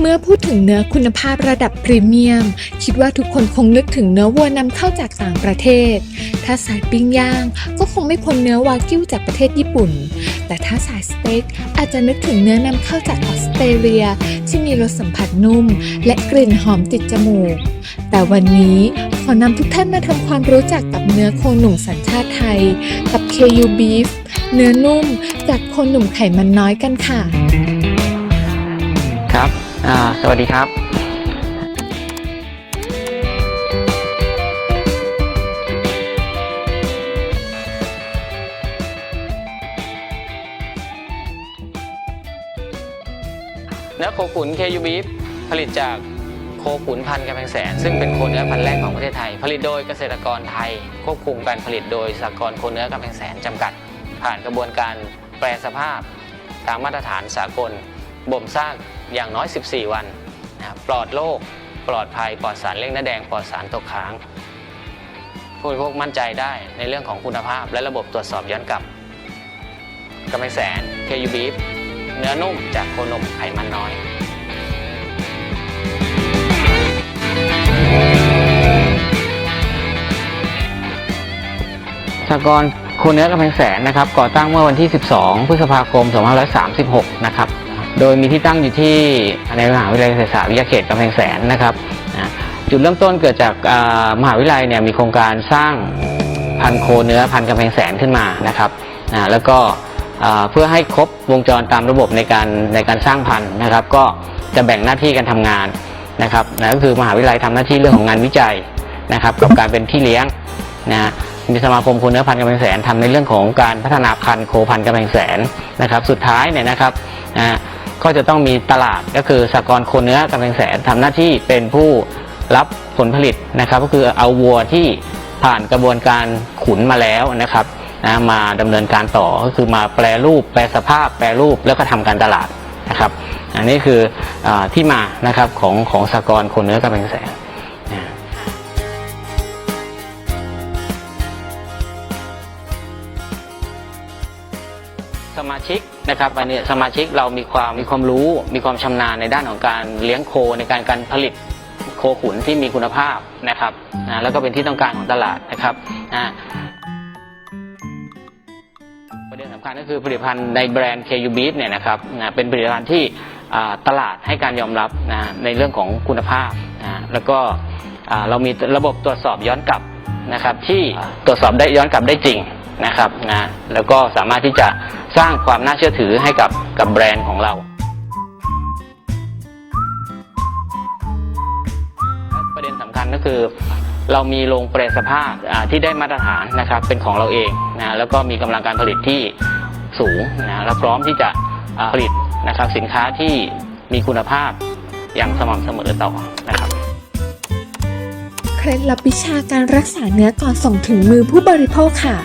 เมื่อพูดถึงเนื้อคุณภาพระดับพรีเมียม คิดว่าทุกคนคงนึกถึงเนื้อวัวนำเข้าจากต่างประเทศ ถ้าสายปิ้งย่าง ก็คงไม่พ้นเนื้อวากิวจากประเทศญี่ปุ่น แต่ถ้าสายสเต็กอาจจะนึกถึงเนื้อนำเข้าจากออสเตรเลีย ที่มีรสสัมผัสนุ่ม และกลิ่นหอมติดจมูก แต่วันนี้ขอนำทุกท่านมาทำความรู้จักกับเนื้อโคหนุ่มสัญชาติไทย กับ KU Beef เนื้อนุ่มจากโคหนุ่มไขมันน้อยกันค่ะ อ่า สวัสดีครับเนื้อโคขุน KU Beef ผลิตจากโคขุนพันธุ์กำแพงแสน ซึ่งเป็นโคเนื้อพันธุ์แรกของประเทศไทย ผลิตโดยเกษตรกรไทย ควบคุมการผลิตโดยสหกรณ์โคเนื้อกำแพงแสนจำกัด ผ่านกระบวนการแปรสภาพ ตามมาตรฐานสากล บ่มซากอย่างน้อย 14 วันนะครับปลอดโรคปลอดภัยปลอดสารเร่งเนื้อแดงปลอดสารตกค้าง ผู้บริโภคมั่นใจได้ในเรื่องของคุณภาพ และระบบตรวจสอบย้อนกลับกำแพงแสน KU Beef เนื้อนุ่มจากโคนมไขมันน้อยสากรโคเนื้อกำแพงแสนนะครับก่อตั้งเมื่อวันที่ 12 พฤษภาคม 2536 นะครับ โดยมีที่ตั้งอยู่ที่ในมหาวิทยาลัยเกษตรศาสตร์วิทยาเขตกำแพงแสนนะครับจุดเริ่มต้นเกิดจากมหาวิทยาลัยเนี่ยมีโครงการสร้างพันโคเนื้อพันกำแพงแสนขึ้นมานะครับแล้วก็เพื่อให้ครบวงจรตามระบบในการในการสร้างพันธุ์นะครับ ก็จะแบ่งหน้าที่กันทำงานนะครับนะก็คือมหาวิทยาลัยทำหน้าที่เรื่องของงานวิจัยนะครับ กับการเป็นที่เลี้ยงนะมีสมาคมโคเนื้อพันธุ์กำแพงแสนทำในเรื่องของการพัฒนาพันธุ์โคพันธุ์กำแพงแสนนะครับ สุดท้ายเนี่ยนะครับนะ ก็จะต้องมีตลาดก็คือสากรณ์โคเนื้อกำแพงแสนทำหน้าที่เป็นผู้รับผลผลิตนะครับ ก็คือเอาวัวที่ผ่านกระบวนการขุนมาแล้วนะครับนะมาดำเนินการต่อก็คือมาแปรรูป แปรสภาพ แปรรูปแล้วก็ทำการตลาดนะครับ อันนี้คืออที่มานะครับของของสากรณ์โคเนื้อกำแพงแสน สมาชิกนะครับอันนี้สมาชิกเรามีความมีความรู้ มีความชำนาญในด้านของการเลี้ยงโคในการการผลิตโคขุนที่มีคุณภาพนะครับนะแล้วก็เป็นที่ต้องการของตลาดนะครับนะประเด็นสำคัญก็คือผลิตภัณฑ์ในแบรนด์ KU Beef เนี่ยนะครับนะเป็นผลิตภัณฑ์ที่ตลาดให้การยอมรับนะในเรื่องของคุณภาพนะแล้วก็อ่าเรามีระบบตรวจสอบย้อนกลับนะครับที่ตรวจสอบได้ย้อนกลับได้จริง นะครับนะแล้วก็สามารถที่จะสร้างความน่าเชื่อถือให้กับกับแบรนด์ของเรา ประเด็นสำคัญก็คือเรามีโรงแปรสภาพที่ได้มาตรฐานนะครับเป็นของเราเองนะแล้วก็มีกำลังการผลิตที่สูงนะและพร้อมที่จะผลิตนะครับสินค้าที่มีคุณภาพอย่างสม่ำเสมอต่อนะครับเคล็ดลับวิชาการรักษาเนื้อก่อนส่งถึงมือผู้บริโภคค่ะ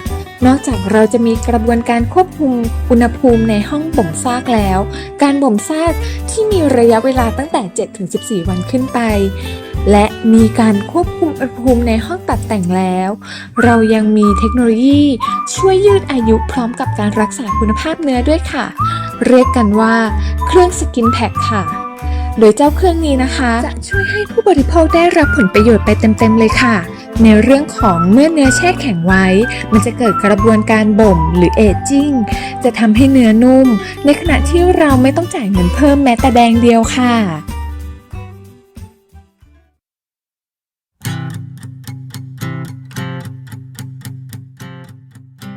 นอกจากเราจะมีกระบวนการควบคุมอุณหภูมิในห้องบ่มซากแล้ว การบ่มซากที่มีระยะเวลาตั้งแต่ 7-14 วันขึ้นไป และมีการควบคุมอุณหภูมิในห้องตัดแต่งแล้ว เรายังมีเทคโนโลยีช่วยยืดอายุพร้อมกับการรักษาคุณภาพเนื้อด้วยค่ะ เรียกกันว่าเครื่องสกินแพ็คค่ะโดยเจ้าเครื่องนี้นะคะ จะช่วยให้ผู้บริโภคได้รับผลประโยชน์ไปเต็มๆเลยค่ะ ในเรื่องของเมื่อเนื้อแช่แข็งไว้ มันจะเกิดกระบวนการบ่มหรือเอจจิ้งจะทำให้เนื้อนุ่ม ในขณะที่เราไม่ต้องจ่ายเงินเพิ่มแม้แต่แดงเดียวค่ะ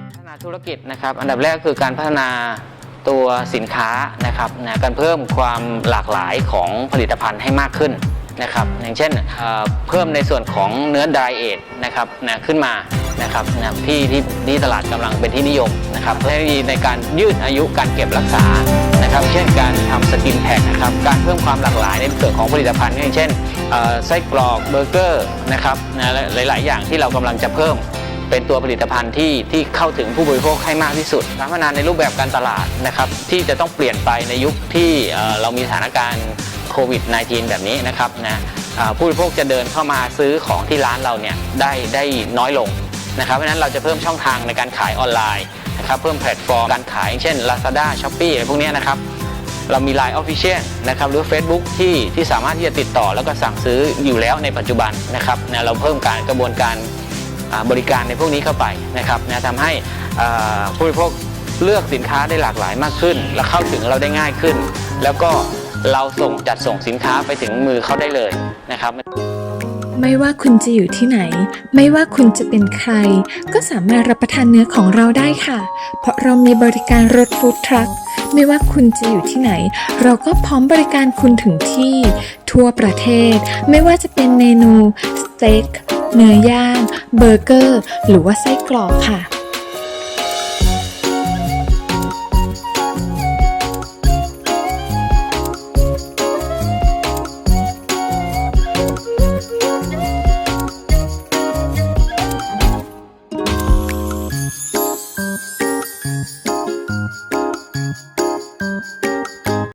พัฒนาธุรกิจนะครับอันดับแรกคือการพัฒนาตัวสินค้านะครับนะการเพิ่มความหลากหลายของผลิตภัณฑ์ให้มากขึ้น นะครับอย่างเช่นเพิ่มในส่วนของเนื้อ dry age นะครับนะขึ้นมานะครับนะที่ที่ที่ตลาดกำลังเป็นที่นิยมนะครับเทคโนโลยีในการยืดอายุการเก็บรักษานะครับ เช่นการทำสกินแพคนะครับการเพิ่มความหลากหลายในส่วนของผลิตภัณฑ์อย่างเช่นไส้กรอกเบอร์เกอร์นะครับนะหลาย ๆ อย่างที่เรากำลังจะเพิ่มเป็นตัวผลิตภัณฑ์ที่ที่เข้าถึงผู้บริโภคให้มากที่สุดพัฒนาในรูปแบบการตลาดนะครับที่จะต้องเปลี่ยนไปในยุคที่เรามีสถานการณ์ โควิด -19 แบบนี้นะครับนะผู้บริโภคจะเดินเข้ามาซื้อของที่ร้านเราเนี่ยได้ได้น้อยลงนะครับเพราะฉะนั้นเราจะเพิ่มช่องทางในการขายออนไลน์นะครับเพิ่มแพลตฟอร์มการขายเช่น Lazada, Shopee อะไรพวกนี้นะครับเรามี Line Official นะครับหรือ Facebook ที่ที่สามารถที่จะติดต่อแล้วก็สั่งซื้ออยู่แล้วในปัจจุบันนะครับนะเราเพิ่มการกระบวนการบริการในพวกนี้เข้าไปนะครับนะทำให้ผู้บริโภคเลือกสินค้าได้หลากหลายมากขึ้น และเข้าถึงเราได้ง่ายขึ้น แล้วก็ เราส่งจัดส่งสินค้าไปถึงมือเขาได้เลยนะครับ ไม่ว่าคุณจะอยู่ที่ไหน ไม่ว่าคุณจะเป็นใคร ก็สามารถรับประทานเนื้อของเราได้ค่ะ เพราะเรามีบริการรถฟู้ดทรัคไม่ว่าคุณจะอยู่ที่ไหน เราก็พร้อมบริการคุณถึงที่ ทั่วประเทศ ไม่ว่าจะเป็นเมนูสเต็กเนื้อย่าง เบอร์เกอร์ หรือว่าไส้กรอกค่ะ